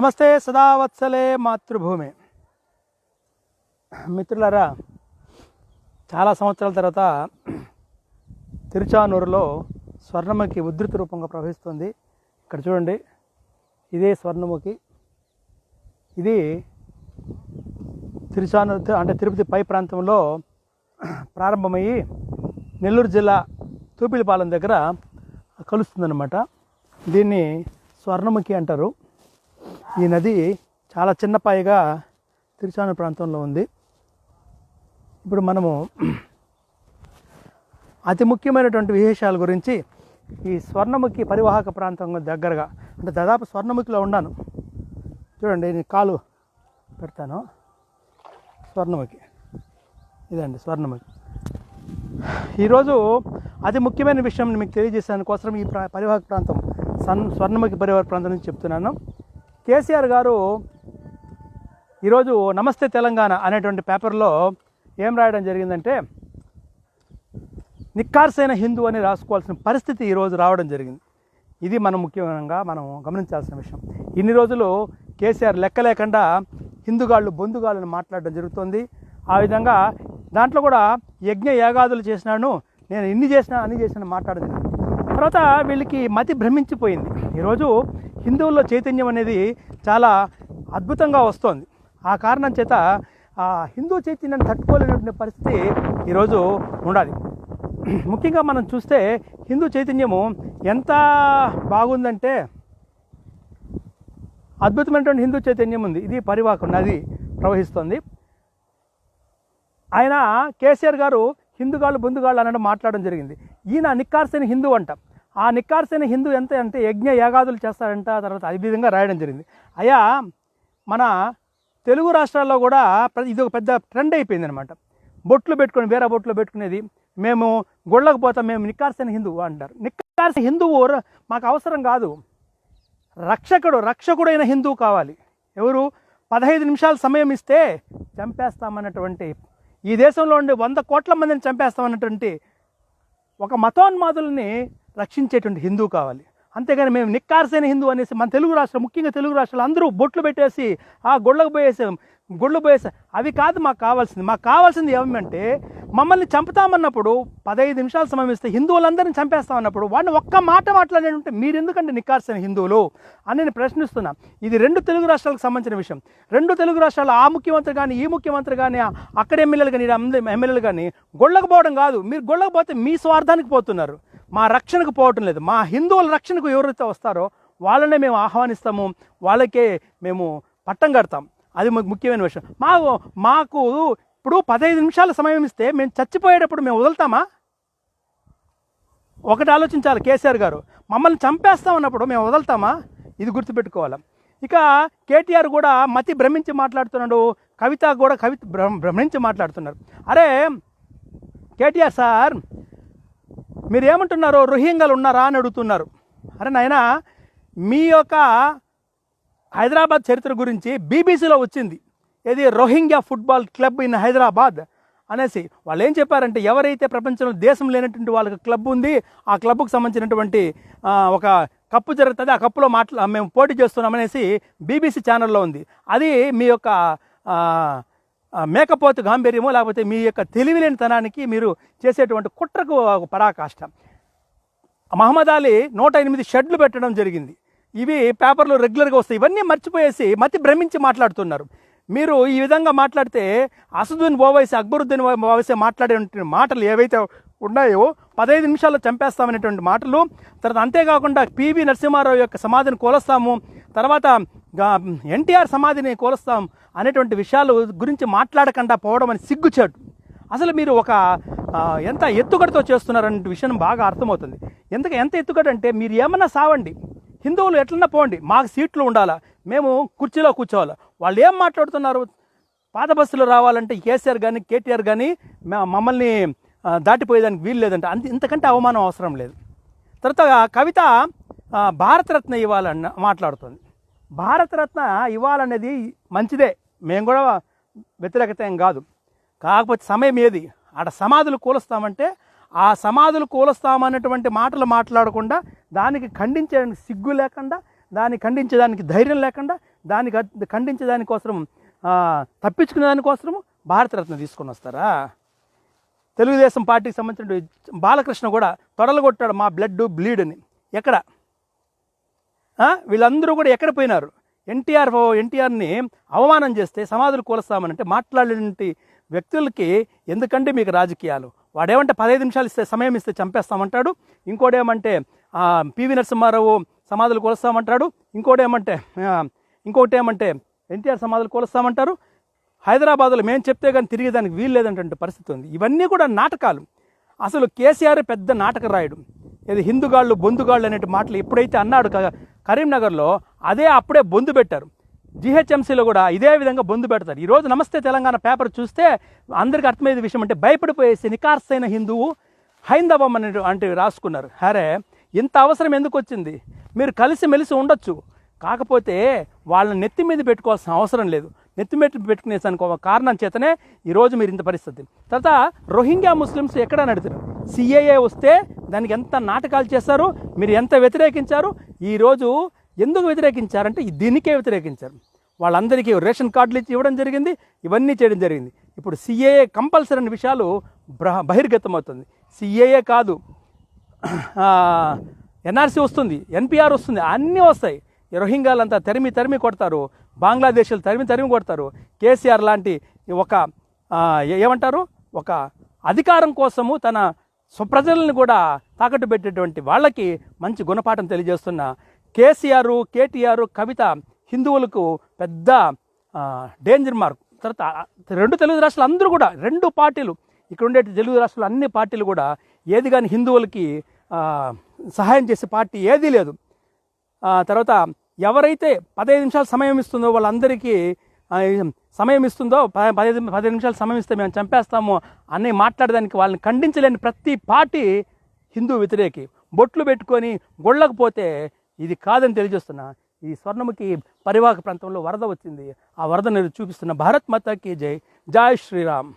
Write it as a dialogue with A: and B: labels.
A: నమస్తే సదావత్సలే మాతృభూమి. మిత్రులారా చాలా సంవత్సరాల తర్వాత తిరుచానూరులో స్వర్ణముఖి ఉధృత రూపంగా ప్రవహిస్తుంది. ఇక్కడ చూడండి ఇదే స్వర్ణముఖి. ఇది తిరుచానూరు అంటే తిరుపతి పై ప్రాంతంలో ప్రారంభమయ్యి నెల్లూరు జిల్లా తూపిలిపాలెం దగ్గర కలుస్తుందన్నమాట. దీన్ని స్వర్ణముఖి అంటారు. ఈ నది చాలా చిన్నపాయగా తిరుచాను ప్రాంతంలో ఉంది. ఇప్పుడు మనము అతి ముఖ్యమైనటువంటి విశేషాల గురించి ఈ స్వర్ణముఖి పరివాహక ప్రాంతం దగ్గరగా అంటే దాదాపు స్వర్ణముఖిలో ఉన్నాను. చూడండి నేను కాలు పెడతాను. స్వర్ణముఖి. ఇదండి స్వర్ణముఖి. ఈరోజు అతి ముఖ్యమైన విషయం మీకు తెలియజేసాను కోసం ఈ ప్రా పరివాహక ప్రాంతం సన్ స్వర్ణముఖి పరివాహక ప్రాంతం నుంచి చెప్తున్నాను. కేసీఆర్ గారు ఈరోజు నమస్తే తెలంగాణ అనేటువంటి పేపర్లో ఏం రాయడం జరిగిందంటే నిక్కార్సైన హిందూ అని రాసుకోవాల్సిన పరిస్థితి ఈరోజు రావడం జరిగింది. ఇది మనం ముఖ్యంగా మనం గమనించాల్సిన విషయం. ఇన్ని రోజులు కేసీఆర్ లెక్క లేకుండా హిందుగాళ్ళు బొందుగాళ్ళని మాట్లాడడం జరుగుతుంది. ఆ విధంగా దాంట్లో కూడా యజ్ఞ యాగాదులు చేసినాను నేను ఇన్ని చేసినా అన్ని చేసినా మాట్లాడదు తర్వాత వీళ్ళకి మతి భ్రమించిపోయింది. ఈరోజు హిందువుల్లో చైతన్యం అనేది చాలా అద్భుతంగా వస్తోంది. ఆ కారణం చేత ఆ హిందూ చైతన్యాన్ని తట్టుకోలేనటువంటి పరిస్థితి ఈరోజు ఉండాలి. ముఖ్యంగా మనం చూస్తే హిందూ చైతన్యము ఎంత బాగుందంటే అద్భుతమైనటువంటి హిందూ చైతన్యం ఉంది. ఇది పరివాహక నది ప్రవహిస్తుంది. ఆయన కేసీఆర్ గారు హిందుగాళ్ళు బొందుగాళ్ళు అనడం మాట్లాడడం జరిగింది. ఈయన నిక్కార్సైన హిందూ అంటాం. ఆ నిక్కార్సైన హిందూ ఎంత అంటే యజ్ఞ యాగాదులు చేస్తారంట తర్వాత అది విధంగా రాయడం జరిగింది. అయ్యా మన తెలుగు రాష్ట్రాల్లో కూడా ప్ర- ఇది ఒక పెద్ద ట్రెండ్ అయిపోయింది అనమాట బొట్లు పెట్టుకొని వేరే బొట్లు పెట్టుకునేది మేము గుళ్ళకు పోతాం మేము నిక్కార్సైన హిందువు అంటారు. నిక్కార్సిన హిందువు మాకు అవసరం కాదు. రక్షకుడు రక్షకుడైన హిందువు కావాలి. ఎవరు? పదహైదు నిమిషాలు సమయం ఇస్తే చంపేస్తామన్నటువంటి ఈ దేశంలో ఉండే వంద కోట్ల మందిని చంపేస్తామన్నటువంటి ఒక మతోన్మాదుల్ని రక్షించేటువంటి హిందూ కావాలి. అంతేగాని మేము నిక్కార్సైన హిందూ అనేసి మన తెలుగు రాష్ట్రం ముఖ్యంగా తెలుగు రాష్ట్రాలు అందరూ బొట్లు పెట్టేసి ఆ గొళ్ళకు పోయేసి. గుళ్ళు పోయేసా అవి కాదు మాకు కావాల్సింది. మాకు కావాల్సింది ఏమంటే మమ్మల్ని చంపుతామన్నప్పుడు పదహైదు నిమిషాలు సమయం ఇస్తే చంపేస్తామన్నప్పుడు వాడిని ఒక్క మాట మాట్లాడేంటే మీరు ఎందుకంటే నిక్కాల్సిన హిందువులు అని నేను ప్రశ్నిస్తున్నా. ఇది రెండు తెలుగు రాష్ట్రాలకు సంబంధించిన విషయం. రెండు తెలుగు రాష్ట్రాలు ఆ ముఖ్యమంత్రి కానీ ఈ ముఖ్యమంత్రి కానీ అక్కడ ఎమ్మెల్యేలు కానీ ఎమ్మెల్యేలు కానీ గొళ్ళకు పోవడం కాదు. మీరు గొళ్ళకు పోతే మీ స్వార్థానికి పోతున్నారు. మా రక్షణకు పోవటం లేదు. మా హిందువుల రక్షణకు ఎవరైతే వస్తారో వాళ్ళనే మేము ఆహ్వానిస్తాము. వాళ్ళకే మేము పట్టం కడతాం. అది మాకు ముఖ్యమైన విషయం. మాకు మాకు ఇప్పుడు పదహైదు నిమిషాల సమయం ఇస్తే మేము చచ్చిపోయేటప్పుడు మేము వదులుతామా? ఒకటి ఆలోచించాలి కేసీఆర్ గారు. మమ్మల్ని చంపేస్తామన్నప్పుడు మేము వదులుతామా? ఇది గుర్తుపెట్టుకోవాలి. ఇక కేటీఆర్ కూడా మతి భ్రమించి మాట్లాడుతున్నాడు. కవిత కూడా కవిత భ్రమించి మాట్లాడుతున్నారు. అరే కేటీఆర్ సార్ మీరు ఏమంటున్నారు రోహింగ్యాలు ఉన్నారా అని అడుగుతున్నారు. అరే నాయనా మీ యొక్క హైదరాబాద్ చరిత్ర గురించి బీబీసీలో వచ్చింది. ఇది Rohingya football club in Hyderabad అనేసి వాళ్ళు ఏం చెప్పారంటే ఎవరైతే ప్రపంచంలో దేశం లేనటువంటి వాళ్ళకి క్లబ్ ఉంది ఆ క్లబ్కు సంబంధించినటువంటి ఒక కప్పు జరుగుతుంది ఆ కప్పులో మాట్లా మేము పోటీ చేస్తున్నాం అనేసి బీబీసీ ఛానల్లో ఉంది. అది మీ యొక్క మేకపోతు గాంభీర్యము లేకపోతే మీ యొక్క తెలివిలేనితనానికి మీరు చేసేటువంటి కుట్రకు ఒక పరాకాష్ట. మహమ్మద్ అలీ నూట ఎనిమిది షెడ్లు పెట్టడం జరిగింది. ఇవి పేపర్లో రెగ్యులర్గా వస్తాయి. ఇవన్నీ మర్చిపోయేసి మతి భ్రమించి మాట్లాడుతున్నారు. మీరు ఈ విధంగా మాట్లాడితే అసదుద్దీన్ ఓవైసీ అక్బరుద్దీన్ ఓవైసీ మాట్లాడే మాటలు ఏవైతే ఉన్నాయో పదహైదు నిమిషాల్లో చంపేస్తామనేటువంటి మాటలు తర్వాత అంతేకాకుండా పివి నరసింహారావు యొక్క సమాధిని కోలుస్తాము తర్వాత ఎన్టీఆర్ సమాధిని కోలుస్తాం అనేటువంటి విషయాలు గురించి మాట్లాడకుండా పోవడం అని సిగ్గుచేటు. అసలు మీరు ఒక ఎంత ఎత్తుగడతో చేస్తున్నారనే విషయం బాగా అర్థమవుతుంది. ఎందుకు ఎంత ఎత్తుగడ అంటే మీరు ఏమన్నా సావండి. హిందువులు ఎట్లన్నా పోండి మాకు సీట్లు ఉండాలా మేము కుర్చీలో కూర్చోవాలి. వాళ్ళు ఏం మాట్లాడుతున్నారు? పాత బస్సులో రావాలంటే కేసీఆర్ కానీ కేటీఆర్ కానీ మమ్మల్ని దాటిపోయేదానికి వీలు లేదంటే. అంత ఇంతకంటే అవమానం అవసరం లేదు. తర్వాత కవిత భారతరత్న ఇవ్వాలన్న మాట్లాడుతుంది. భారతరత్న ఇవ్వాలనేది మంచిదే. మేము కూడా వ్యతిరేకత ఏం కాదు. కాకపోతే సమయం ఏది? ఆడ సమాధులు కూలుస్తామంటే ఆ సమాధులు కూలుస్తామన్నటువంటి మాటలు మాట్లాడకుండా దానికి ఖండించడానికి సిగ్గు లేకుండా దాన్ని ఖండించేదానికి ధైర్యం లేకుండా దానికి ఖండించే దానికోసం తప్పించుకునే దానికోసం భారతరత్న తీసుకొని వస్తారా? తెలుగుదేశం పార్టీకి సంబంధించిన బాలకృష్ణ కూడా తొడలు కొట్టాడు మా బ్లడ్ బ్లీడ్ అని ఎక్కడ వీళ్ళందరూ కూడా ఎక్కడ పోయినారు? ఎన్టీఆర్ ఎన్టీఆర్ని అవమానం చేస్తే సమాధులు కూలస్తామనంటే మాట్లాడేటువంటి వ్యక్తులకి ఎందుకంటే మీకు రాజకీయాలు? వాడేమంటే పదహైదు నిమిషాలు ఇస్తే సమయం ఇస్తే చంపేస్తామంటాడు. ఇంకోటేమంటే పివి నరసింహారావు సమాధులు కొలుస్తామంటాడు. ఇంకోటేమంటే ఇంకోటి ఏమంటే ఎన్టీఆర్ సమాధులు కొలుస్తామంటారు. హైదరాబాద్లో మేము చెప్తే కానీ తిరిగి దానికి వీలు లేదంటే పరిస్థితి ఉంది. ఇవన్నీ కూడా నాటకాలు. అసలు కేసీఆర్ పెద్ద నాటక రాయుడు ఇది హిందుగాళ్ళు బొందుగాళ్ళు అనేటి మాటలు ఎప్పుడైతే అన్నాడు క- కరీంనగర్లో అదే అప్పుడే బొందు పెట్టారు. జిహెచ్ఎంసీలో కూడా ఇదే విధంగా బొందు పెడతారు. ఈరోజు నమస్తే తెలంగాణ పేపర్ చూస్తే అందరికీ అర్థమయ్యే విషయం అంటే భయపడిపోయేసి నికార్సైన హిందువు హైందవం అనే అంటే రాసుకున్నారు. అరే ఇంత అవసరం ఎందుకు వచ్చింది? మీరు కలిసిమెలిసి ఉండొచ్చు. కాకపోతే వాళ్ళని నెత్తి మీద పెట్టుకోవాల్సిన అవసరం లేదు. నెత్తి మీద పెట్టుకునేసానికి ఒక కారణం చేతనే ఈరోజు మీరు ఇంత పరిస్థితి. తర్వాత రోహింగ్యా ముస్లిమ్స్ ఎక్కడ నడుతున్నారు సిఏఏ వస్తే దానికి ఎంత నాటకాలు చేశారు? మీరు ఎంత వ్యతిరేకించారు? ఈరోజు ఎందుకు వ్యతిరేకించారంటే దీనికే వ్యతిరేకించారు. వాళ్ళందరికీ రేషన్ కార్డులు ఇచ్చి ఇవ్వడం జరిగింది ఇవన్నీ చేయడం జరిగింది. ఇప్పుడు సిఏఏ కంపల్సరీ అనే విషయాలు బహిర్గతం బహిర్గతమవుతుంది. సిఏఏ కాదు ఎన్ఆర్సీ వస్తుంది ఎన్పిఆర్ వస్తుంది అన్నీ వస్తాయి. రోహింగాలంతా రోహింగ్యాలంతా తరిమి తరిమి కొడతారు బంగ్లాదేశ్లు తరిమి తరిమి కొడతారు. కేసీఆర్ లాంటి ఒక ఏమంటారు? ఒక అధికారం కోసము తన స్వప్రజలను కూడా తాకట్టు పెట్టేటువంటి వాళ్ళకి మంచి గుణపాఠం తెలియజేస్తున్న కేసీఆర్ కేటీఆర్ కవిత హిందువులకు పెద్ద డేంజర్ మార్క్ తర్వాత రెండు తెలుగు రాష్ట్రాలు అందరూ కూడా రెండు పార్టీలు ఇక్కడ ఉండే తెలుగు రాష్ట్రాలు అన్ని పార్టీలు కూడా ఏది కానీ హిందువులకి సహాయం చేసే పార్టీ ఏదీ లేదు. తర్వాత ఎవరైతే పదహైదు నిమిషాలు సమయం ఇస్తుందో వాళ్ళందరికీ సమయం ఇస్తుందో పదహైదు పదిహేను నిమిషాలు సమయం ఇస్తే మేము చంపేస్తాము అని మాట్లాడడానికి వాళ్ళని ఖండించలేని ప్రతి పార్టీ హిందూ వ్యతిరేకి. బొట్లు పెట్టుకొని గొళ్ళకపోతే ఇది కాదని తెలియజేస్తున్నా ఈ స్వర్ణముఖి పరివాహక ప్రాంతంలో వరద వచ్చింది. ఆ వరద నేను చూపిస్తున్న భారత్ మాతాకి జై. జై శ్రీరామ్.